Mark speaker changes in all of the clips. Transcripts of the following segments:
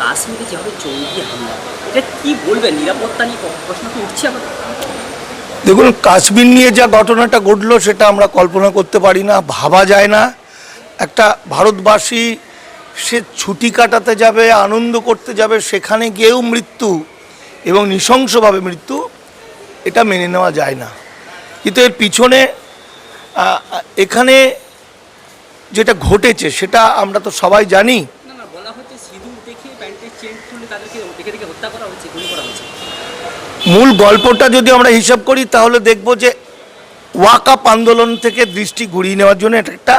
Speaker 1: কাশ্মীরে জঙ্গি হামলা। এটা কি নিরাপত্তা নিয়ে প্রশ্ন তো উঠছে আবার
Speaker 2: দেখুন, কাশ্মীর নিয়ে যা ঘটনাটা ঘটলো, সেটা আমরা কল্পনা করতে পারি না, ভাবা যায় না। একটা ভারতবাসী, সে ছুটি কাটাতে যাবে, আনন্দ করতে যাবে, সেখানে গিয়েও মৃত্যু এবং নৃশংসভাবে মৃত্যু, এটা মেনে নেওয়া যায় না। কিন্তু এর পিছনে এখানে যেটা ঘটেছে সেটা আমরা তো সবাই জানি। মূল গল্পটা যদি আমরা হিসাব করি তাহলে দেখব যে ওয়াকাপ আন্দোলন থেকে দৃষ্টি ঘুরিয়ে নেওয়ার জন্য এটা একটা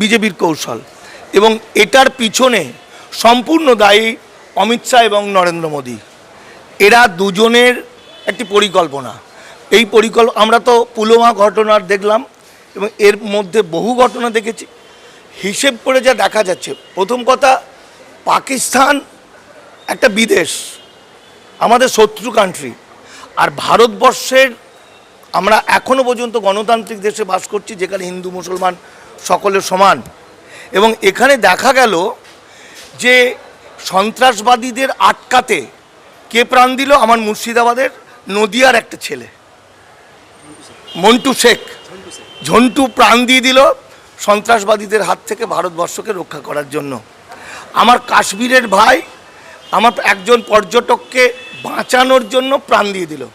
Speaker 2: বিজেপির কৌশল। এবং এটার পিছনে সম্পূর্ণ দায়ী অমিত শাহ এবং নরেন্দ্র মোদী। এরা দুজনের একটি পরিকল্পনা। এই পরিকল্প আমরা তো পুলওয়ামা ঘটনার দেখলাম এবং এর মধ্যে বহু ঘটনা দেখেছি। হিসেব করে যা দেখা যাচ্ছে। প্রথম কথা, পাকিস্তান একটা বিদেশ, আমাদের শত্রু কান্ট্রি আর ভারতবর্ষের আমরা এখনও পর্যন্ত গণতান্ত্রিক দেশে বাস করছি, যেখানে হিন্দু, মুসলমান সকলের সমান। এবং এখানে দেখা গেল যে সন্ত্রাসবাদীদের আটকাতে কে প্রাণ দিল? আমার মুর্শিদাবাদের নদিয়ার একটা ছেলে। মন্টু শেখ। ঝন্টু প্রাণ দিয়ে দিল। সন্ত্রাসবাদীদের হাত থেকে ভারতবর্ষকে রক্ষা করার জন্য। আমার কাশ্মীরের ভাই আমার একজন পর্যটককে বাঁচানোর জন্য প্রাণ দিয়ে দিল।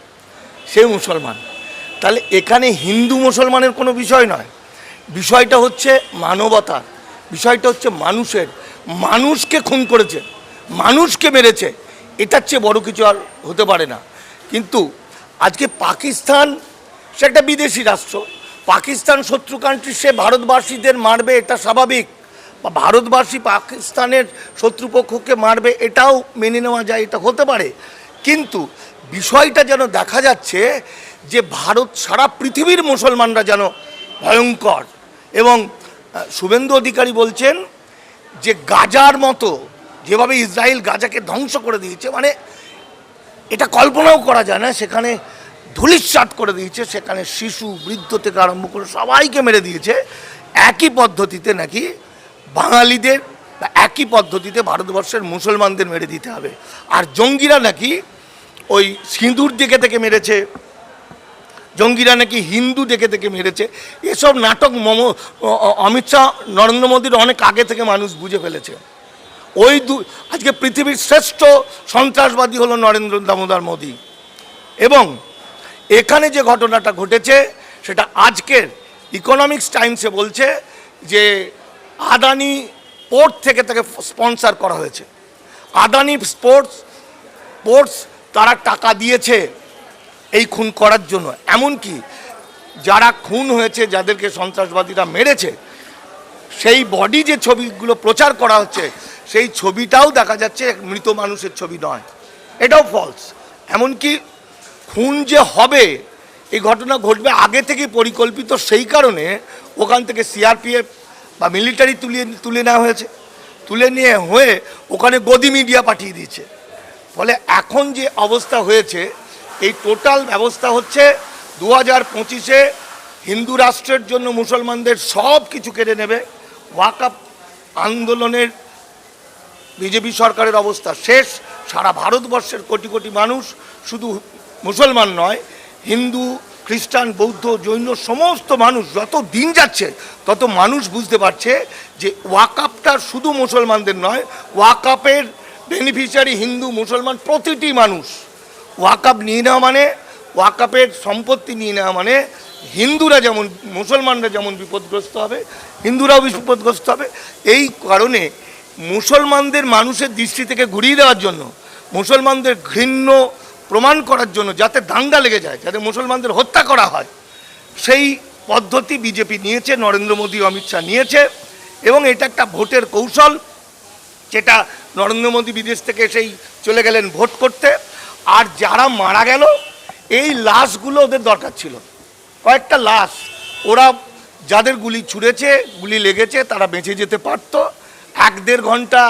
Speaker 2: সে মুসলমান। তাহলে এখানে হিন্দু মুসলমানের কোনো বিষয় নয়। বিষয়টা হচ্ছে মানবতার বিষয়টা হচ্ছে মানুষের। মানুষকে খুন করেছে। মানুষকে মেরেছে। এটার চেয়ে বড় কিছু আর হতে পারে না। কিন্তু আজকে পাকিস্তান, সে একটা বিদেশি রাষ্ট্র। পাকিস্তান শত্রু কান্ট্রি সে ভারতবাসীদের মারবে, এটা স্বাভাবিক। ভারতবাসী পাকিস্তানের শত্রুপক্ষকে মারবে, এটাও মেনে নেওয়া যায়, এটা হতে পারে। কিন্তু বিষয়টা যেন দেখা যাচ্ছে যে ভারত সারা পৃথিবীর মুসলমানরা যেন ভয়ঙ্কর এবং শুভেন্দু অধিকারী বলছেন যে গাজার মতো যেভাবে ইসরায়েল গাজাকে ধ্বংস করে দিয়েছে মানে এটা কল্পনাও করা যায় না সেখানে ধুলিস্বাত করে দিয়েছে। সেখানে শিশু, বৃদ্ধ থেকে আরম্ভ করে সবাইকে মেরে দিয়েছে। একই পদ্ধতিতে নাকি বাঙালিদের বা একই পদ্ধতিতে ভারতবর্ষের মুসলমানদের মেরে দিতে হবে। আর জঙ্গিরা নাকি ওই সিঁদুর দিকে থেকে মেরেছে। জঙ্গিরা নাকি হিন্দু দেখে থেকে মেরেছে। এসব নাটক মম অমিত শাহ, নরেন্দ্র মোদীর অনেক আগে থেকে মানুষ বুঝে ফেলেছে। ওই দু, আজকে পৃথিবীর শ্রেষ্ঠ সন্ত্রাসবাদী হলো নরেন্দ্র দামোদর মোদী। এবং এখানে যে ঘটনাটা ঘটেছে, সেটা আজকের ইকোনমিক্স টাইমসে বলছে যে আদানি পোর্ট থেকে তাকে স্পন্সার করা হয়েছে। আদানি স্পোর্টস স্পোর্টস তারা টাকা দিয়েছে এই খুন করার জন্য। এমনকি যারা খুন হয়েছে, যাদেরকে সন্ত্রাসবাদীরা মেরেছে, সেই বডি যে ছবিগুলো প্রচার করা হচ্ছে, সেই ছবিটাও দেখা যাচ্ছে মৃত মানুষের ছবি নয়। এটাও ফলস এমনকি খুন যে হবে, এই ঘটনা ঘটবে আগে থেকে পরিকল্পিত, সেই কারণে ওখান থেকে সিআরপিএফ বা মিলিটারি তুলে তুলে নেওয়া হয়েছে। তুলে নিয়ে হয়ে ওখানে গদি মিডিয়া পাঠিয়ে দিয়েছে। ফলে এখন যে অবস্থা হয়েছে, এই টোটাল ব্যবস্থা হচ্ছে দু হাজার পঁচিশে হিন্দু রাষ্ট্রের জন্য মুসলমানদের সব কিছু কেড়ে নেবে। ওয়াকাপ আন্দোলনের বিজেপি সরকারের অবস্থা শেষ। সারা ভারতবর্ষের কোটি কোটি মানুষ শুধু মুসলমান নয়, হিন্দু, খ্রিস্টান, বৌদ্ধ, জৈন, সমস্ত মানুষ যত দিন যাচ্ছে, তত মানুষ বুঝতে পারছে যে ওয়াকাপটা শুধু মুসলমানদের নয় ওয়াকাপের বেনিফিশিয়ারি হিন্দু, মুসলমান প্রতিটি মানুষ। ওয়াকাপ নিয়ে নেওয়া মানে ওয়াকাপের সম্পত্তি নিয়ে নেওয়া মানে হিন্দুরা যেমন, মুসলমানরা যেমন বিপদগ্রস্ত হবে, হিন্দুরাও বিপদগ্রস্ত হবে। এই কারণে মুসলমানদের মানুষের দৃষ্টি থেকে ঘুরিয়ে দেওয়ার জন্য, মুসলমানদের ঘৃণ্য প্রমাণ করার জন্য যাতে দাঙ্গা লেগে যায়, যাতে মুসলমানদের হত্যা করা হয়, সেই পদ্ধতি বিজেপি নিয়েছে, নরেন্দ্র মোদী অমিত শাহ নিয়েছে, এবং এটা একটা ভোটের কৌশল, যেটা নরেন্দ্র মোদী বিদেশ থেকে সেই চলে গেলেন ভোট করতে, আর যারা মারা গেল, এই লাশগুলো ওদের দরকার ছিল। কয়েকটা লাশ, ওরা যাদের গুলি ছুঁড়েছে, গুলি লেগেছে, তারা বেঁচে যেতে পারতো। এক দেড় ঘণ্টা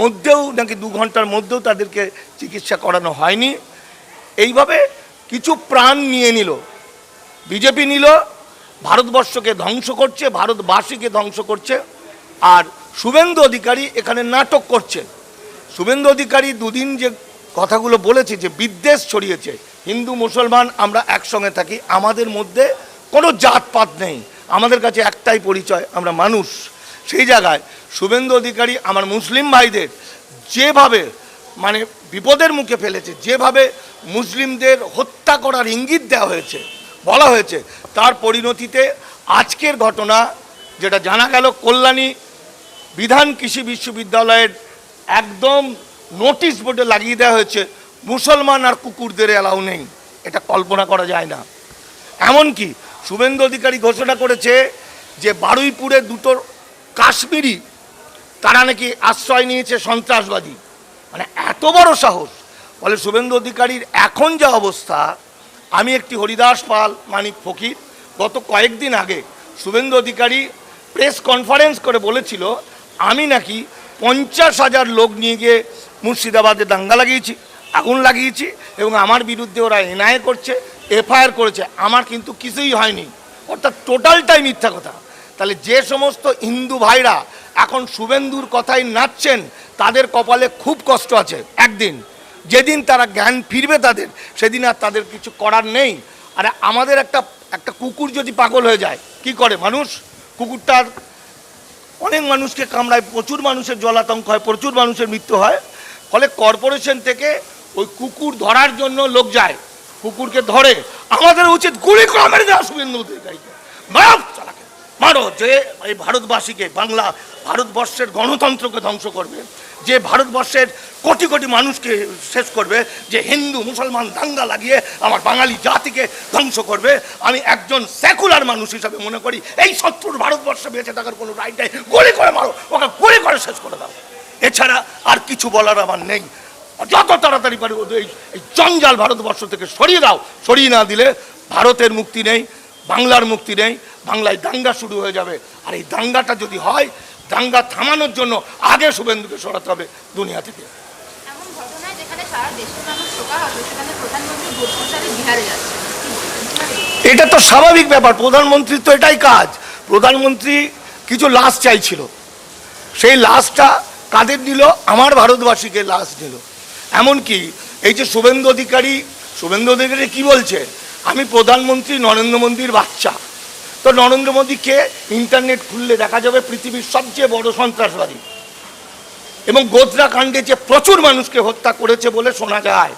Speaker 2: মধ্যেও, নাকি দু ঘণ্টার মধ্যেও তাদেরকে চিকিৎসা করানো হয়নি। এইভাবে কিছু প্রাণ নিয়ে নিল। বিজেপি নিল, ভারতবর্ষকে ধ্বংস করছে, ভারতবাসীকে ধ্বংস করছে, আর শুভেন্দু অধিকারী এখানে নাটক করছে। শুভেন্দু অধিকারী দুদিন যে কথাগুলো বলেছে, যে বিদ্বেষ ছড়িয়েছে, হিন্দু, মুসলমান, আমরা একসঙ্গে থাকি, আমাদের মধ্যে কোনো জাতপাত নেই। আমাদের কাছে একটাই পরিচয়, আমরা মানুষ। সেই জায়গায় শুভেন্দু অধিকারী আমার মুসলিম ভাইদের যেভাবে মানে বিপদের মুখে ফেলেছে, যেভাবে মুসলিমদের হত্যা করার ইঙ্গিত দেওয়া হয়েছে, বলা হয়েছে। তার পরিণতিতে আজকের ঘটনা, যেটা জানা গেল কল্যাণী বিধান কৃষি বিশ্ববিদ্যালয়ের একদম নোটিশ বোর্ডে লাগিয়ে দেওয়া হয়েছে, মুসলমান আর কুকুরদের অ্যালাউ নেই। এটা কল্পনা করা যায় না। এমনকি শুভেন্দু অধিকারী ঘোষণা করেছে যে বারুইপুরে দুটো কাশ্মীরি, তারা নাকি আশ্রয় নিয়েছে সন্ত্রাসবাদী। মানে এত বড় সাহস। বলে শুভেন্দু অধিকারীর এখন যা অবস্থা, আমি একটি হরিদাস পাল, মানিক ফকির, গত কয়েকদিন আগে শুভেন্দু অধিকারী প্রেস কনফারেন্স করে বলেছিল, আমি নাকি পঞ্চাশ হাজার লোক নিয়ে গিয়ে মুর্শিদাবাদে দাঙ্গা লাগিয়েছি, আগুন লাগিয়েছি এবং আমার বিরুদ্ধে ওরা এনআইএ করছে, এফআইআর করেছে, আমার কিন্তু কিছুই হয়নি। অর্থাৎ টোটালটাই মিথ্যা কথা। তাহলে যে সমস্ত হিন্দু ভাইরা এখন শুভেন্দুর কথাই নাচছেন, তাদের কপালে খুব কষ্ট আছে, একদিন। যেদিন তারা জ্ঞান ফিরবে তাদের, সেদিন আর তাদের কিছু করার নেই। আর আমাদের একটা একটা কুকুর যদি পাগল হয়ে যায়, কি করে মানুষ? কুকুরটার অনেক মানুষকে কামড়ায়, প্রচুর মানুষের জলাতঙ্ক হয়, প্রচুর মানুষের মৃত্যু হয়। ফলে কর্পোরেশন থেকে ওই কুকুর ধরার জন্য লোক যায়, কুকুরকে ধরে। আমাদের উচিত গুলি করে মেরে দেওয়া শুভেন্দু মারো, যে এই ভারতবাসীকে, বাংলা ভারতবর্ষের গণতন্ত্রকে ধ্বংস করবে। যে ভারতবর্ষের কোটি কোটি মানুষকে শেষ করবে, যে হিন্দু, মুসলমান, দাঙ্গা লাগিয়ে আমার বাঙালি জাতিকে ধ্বংস করবে, আমি একজন সেকুলার মানুষ হিসাবে মনে করি, এই শত্রুর ভারতবর্ষে বেঁচে থাকার কোনো রাইট নেই। গুলি করে মারো, ওকে গুলি করে শেষ করে দাও। এছাড়া আর কিছু বলার আমার নেই। যত তাড়াতাড়ি পারি এই জঞ্জাল ভারতবর্ষ থেকে সরিয়ে দাও। সরিয়ে না দিলে ভারতের মুক্তি নেই। বাংলার মুক্তি নেই বাংলায় দাঙ্গা শুরু হয়ে যাবে। আর এই দাঙ্গাটা যদি হয় দাঙ্গা থামানোর জন্য আগে শুভেন্দুকে সরাতে হবে দুনিয়া থেকে? এটা তো স্বাভাবিক ব্যাপার প্রধানমন্ত্রীর তো এটাই কাজ। প্রধানমন্ত্রী কিছু লাশ চাইছিল। সেই লাশটা কাদের নিল আমার ভারতবাসীকে লাশ নিল এমনকি এই যে শুভেন্দু অধিকারী শুভেন্দু অধিকারী কি বলছে? আমি প্রধানমন্ত্রী নরেন্দ্র মোদীর বাচ্চা। তো নরেন্দ্র মোদীকে ইন্টারনেট খুললে দেখা যাবে পৃথিবীর সবচেয়ে বড় সন্ত্রাসবাদী। এবং গোদরা কাণ্ডে যে প্রচুর মানুষকে হত্যা করেছে বলে শোনা যায়।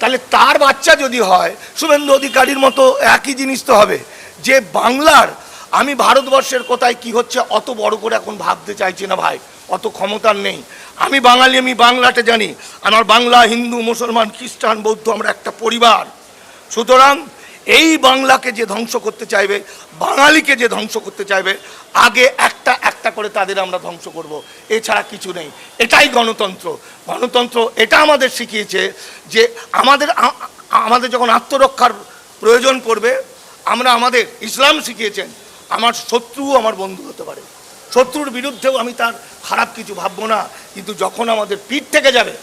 Speaker 2: তাহলে তার বাচ্চা যদি হয়, শুভেন্দু অধিকারীর মতো একই জিনিস তো হবে। যে বাংলার, আমি ভারতবর্ষের কোথায় কি হচ্ছে, অত বড় করে এখন ভাবতে চাইছি না ভাই। অত ক্ষমতার নেই। আমি বাঙালি, আমি বাংলাটা জানি। আমার বাংলা, হিন্দু, মুসলমান, খ্রিস্টান, বৌদ্ধ, আমরা একটা পরিবার। সুতরাং এই বাংলাকে যে ধ্বংস করতে চাইবে, বাঙালিকে যে ধ্বংস করতে চাইবে, আগে একটা একটা করে তাদের আমরা ধ্বংস করব, এছাড়া কিছু নেই। এটাই গণতন্ত্র। গণতন্ত্র এটা আমাদের শিখিয়েছে যে আমাদের আমাদের যখন আত্মরক্ষার প্রয়োজন পড়বে, আমরা আমাদের ইসলাম শিখিয়েছেন, আমার শত্রুও আমার বন্ধু হতে পারে। শত্রুর বিরুদ্ধেও আমি তার খারাপ কিছু ভাববো না, কিন্তু যখন আমাদের পিঠ থেকে যাবে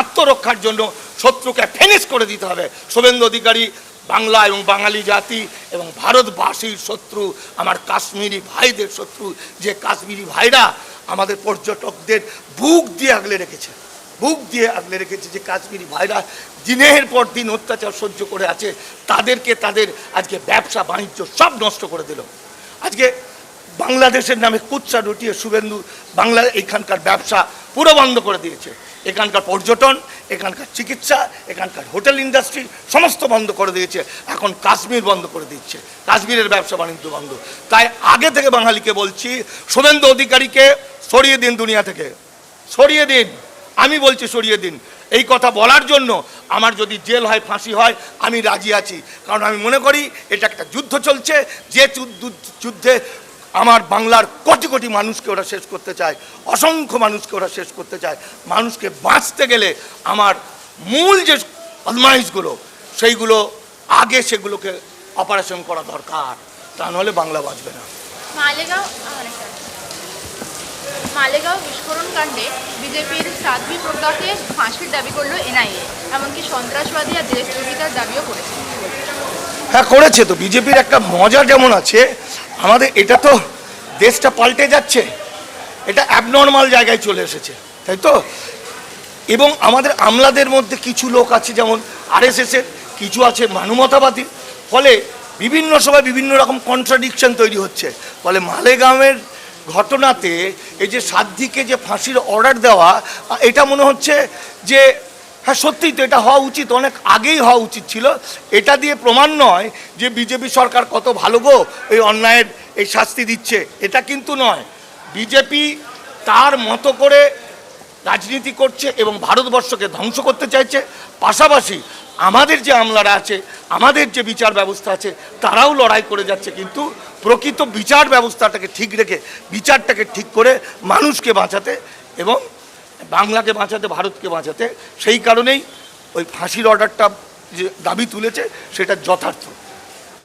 Speaker 2: আত্মরক্ষার জন্য শত্রুকে ফেনিস করে দিতে হবে। শুভেন্দু অধিকারী, বাংলা এবং বাঙালি জাতি এবং ভারতবাসীর শত্রু, আমার কাশ্মীরি ভাইদের শত্রু, যে কাশ্মীরি ভাইরা আমাদের পর্যটকদের বুক দিয়ে আগলে রেখেছে। বুক দিয়ে আগলে রেখেছে যে কাশ্মীরি ভাইরা দিনের পর দিন অত্যাচার সহ্য করে আছে, তাদেরকে তাদের আজকে ব্যবসা, বাণিজ্য সব নষ্ট করে দিল। আজকে বাংলাদেশের নামে কুচ্চা রুটিয়ে শুভেন্দু বাংলা এইখানকার ব্যবসা পুরো বন্ধ করে দিয়েছে। এখানকার পর্যটন, এখানকার চিকিৎসা, এখানকার হোটেল ইন্ডাস্ট্রি সমস্ত বন্ধ করে দিয়েছে। এখন কাশ্মীর বন্ধ করে দিচ্ছে। কাশ্মীরের ব্যবসা বাণিজ্য বন্ধ। তাই আগে থেকে বাঙালিকে বলছি, শুভেন্দু অধিকারীকে সরিয়ে দিন দুনিয়া থেকে। সরিয়ে দিন। আমি বলছি সরিয়ে দিন। এই কথা বলার জন্য আমার যদি জেল হয়, ফাঁসি হয়, আমি রাজি আছি। কারণ আমি মনে করি, এটা একটা যুদ্ধ চলছে। যে যুদ্ধে আমার বাংলার কোটি কোটি মানুষকে ওরা শেষ করতে চায়, অসংখ্য মানুষকে ওরা শেষ করতে চায় মানুষকে বাঁচতে গেলে আমার মূল যে বদমাইশগুলো, সেইগুলো আগে সেগুলোকে অপারেশন করা দরকার তা নাহলে বাংলা বাঁচবে না
Speaker 3: মালেগাঁও। মালেগাঁও বিস্ফোরণ কাণ্ডে বিজেপির সাধ্বী প্রজ্ঞাকে ফাঁসির দাবি করল এনআইএ, এমনকি সন্ত্রাসবাদী আর দেশদ্রোহিতার দাবিও করেছে?
Speaker 2: হ্যাঁ করেছে তো। বিজেপির একটা মজা যেমন আছে, আমাদের এটা তো দেশটা পাল্টে যাচ্ছে। এটা অ্যাবনর্মাল জায়গায় চলে এসেছে, তাই তো? এবং আমাদের আমলাদের মধ্যে কিছু লোক আছে, যেমন আরএসএসের কিছু আছে মানবতাবাদী ফলে বিভিন্ন সময় বিভিন্ন রকম কন্ট্রাডিকশন তৈরি হচ্ছে। ফলে মালেগাঁওয়ের ঘটনাতে এই যে সাধ্যিকে যে ফাঁসির অর্ডার দেওয়া, এটা মনে হচ্ছে যে হ্যাঁ সত্যিই তো এটা হওয়া উচিত, অনেক আগেই হওয়া উচিত ছিল। এটা দিয়ে প্রমাণ নয় যে বিজেপি সরকার কত ভালো গো, এই অন্যায়ের এই শাস্তি দিচ্ছে। এটা কিন্তু নয়। বিজেপি তার মতো করে রাজনীতি করছে এবং ভারতবর্ষকে ধ্বংস করতে চাইছে। পাশাপাশি আমাদের যে আমলারা আছে, আমাদের যে বিচার ব্যবস্থা আছে, তারাও লড়াই করে যাচ্ছে। কিন্তু প্রকৃত বিচার ব্যবস্থাটাকে ঠিক রেখে, বিচারটাকে ঠিক করে মানুষকে বাঁচাতে এবং বাংলাকে বাঁচাতে ভারতকে বাঁচাতে সেই কারণেই ওই ফাঁসির অর্ডারটা যে দাবি তুলেছে সেটা যথার্থ।